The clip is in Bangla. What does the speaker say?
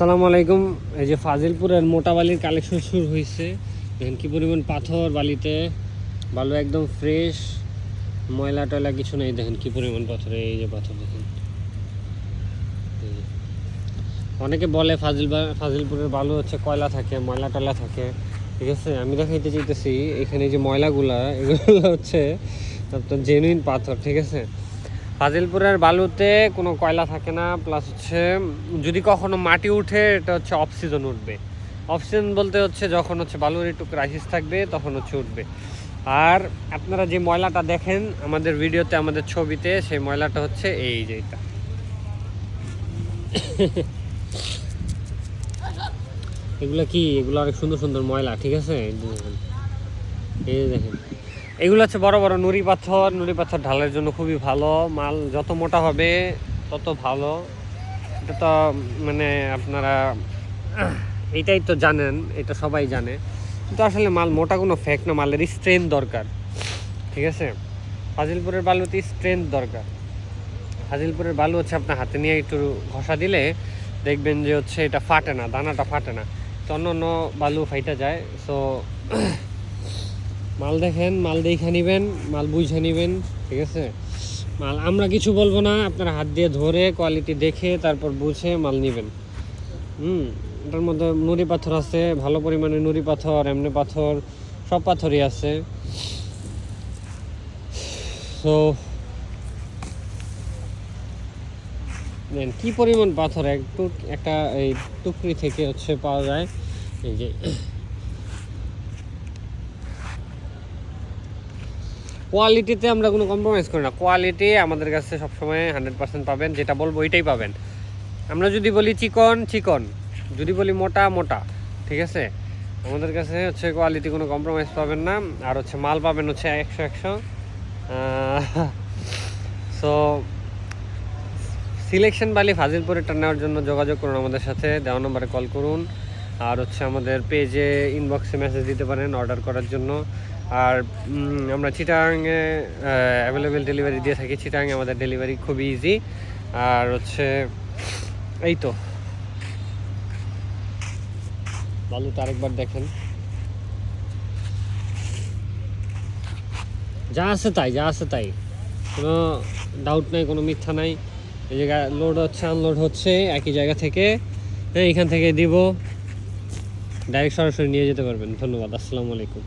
আসসালামু আলাইকুম। এই যে ফাজিলপুরের মোটা বালির কালেকশন শুরু হয়েছে দেখেন কি পরিমাণ পাথর বালিতে। বালু একদম ফ্রেশ ময়লা টয়লা কিছু নেই। দেখেন কি পরিমাণ পাথর। এই যে পাথর দেখেন। অনেকে বলে ফাজিল ফাজিলপুরের বালু হচ্ছে কয়লা থাকে, ময়লা টয়লা থাকে। ঠিক আছে? আমি দেখাইতে চাইতেছি, এখানে যে ময়লাগুলা, এগুলো হচ্ছে আপনার জেনুইন পাথর, ঠিক আছে? ফাজিলপুরের বালুতে কোনো কয়লা থাকে না প্লাস হচ্ছে যদি কখনো মাটি উঠে, এটা হচ্ছে অফ সিজন উঠবে। অফ সিজন বলতে হচ্ছে যখন হচ্ছে বালুর একটু ক্রাইসিস থাকবে, তখন হচ্ছে উঠবে। আর আপনারা যে ময়লাটা দেখেন, আমাদের ভিডিওতে, আমাদের ছবিতে, সেই ময়লাটা হচ্ছে এই যে এটা। এগুলো কি? এগুলো অনেক সুন্দর সুন্দর ময়লা, ঠিক আছে? এই দেখেন। এগুলো হচ্ছে বড় বড় নুড়ি পাথর। নুড়ি পাথর ঢালের জন্য খুবই ভালো। মাল যত মোটা হবে, তত ভালো। এটা তো মানে আপনারা এটাই তো জানেন, এটা সবাই জানে। কিন্তু আসলে মাল মোটা কোনো ফ্যাক না, মালের স্ট্রেংথ দরকার। ঠিক আছে? ফাজিলপুরের বালুতে স্ট্রেংথ দরকার। ফাজিলপুরের বালু হচ্ছে আপনার হাতে নিয়ে একটু ঘষা দিলে দেখবেন যে হচ্ছে এটা ফাটে না, দানাটা ফাটে না। তো অন্য অন্য বালু ফাইটা যায়। সো মাল দেখেন, মাল দেখে নিবেন, মাল বুঝে নিবেন, ঠিক আছে? মাল আমরা কিছু বলব না, আপনারা হাত দিয়ে ধরে কোয়ালিটি দেখে, তারপর বুঝে মাল নেবেন। হুম, এটার মধ্যে নুড়ি পাথর আছে, ভালো পরিমাণে নুড়ি পাথর, এমনি পাথর, সব পাথরই আছে। সো দেন, কি পরিমাণ পাথর? একটু একটা এই টুকরি থেকে হচ্ছে পাওয়া যায়। এই যে কোয়ালিটিতে আমরা কোনো কম্প্রোমাইজ করি না। কোয়ালিটি আমাদের কাছে সবসময় হান্ড্রেড পার্সেন্ট পাবেন, যেটা বলব ওইটাই পাবেন। আমরা যদি বলি চিকন চিকন। যদি বলি মোটা মোটা, ঠিক আছে? আমাদের কাছে হচ্ছে কোয়ালিটি কোনো কম্প্রোমাইজ পাবেন না। আর হচ্ছে মাল পাবেন হচ্ছে একশো একশো। সো সিলেকশন বালি ফাজিলপুরেটা নেওয়ার জন্য যোগাযোগ করুন আমাদের সাথে। দেওয়া নম্বরে কল করুন। আর হচ্ছে আমাদের পেজে ইনবক্সে মেসেজ দিতে পারেন অর্ডার করার জন্য। আর আমরা চিটাংয়ে অ্যাভেলেবেল ডেলিভারি দিয়ে থাকি। চিটাংয়ে আমাদের ডেলিভারি খুবই ইজি আর হচ্ছে, এই তো। বালুটা আরেকবার দেখেন। যা আছে তাই, যা আছে তাই। কোনো ডাউট নাই, কোনো মিথ্যা নাই। এই জায়গায় লোড হচ্ছে আনলোড হচ্ছে, একই জায়গা থেকে। হ্যাঁ এখান থেকে দিব। ডাইরেক্ট সরাসরি নিয়ে যেতে পারবেন। ধন্যবাদ আসসালামু আলাইকুম।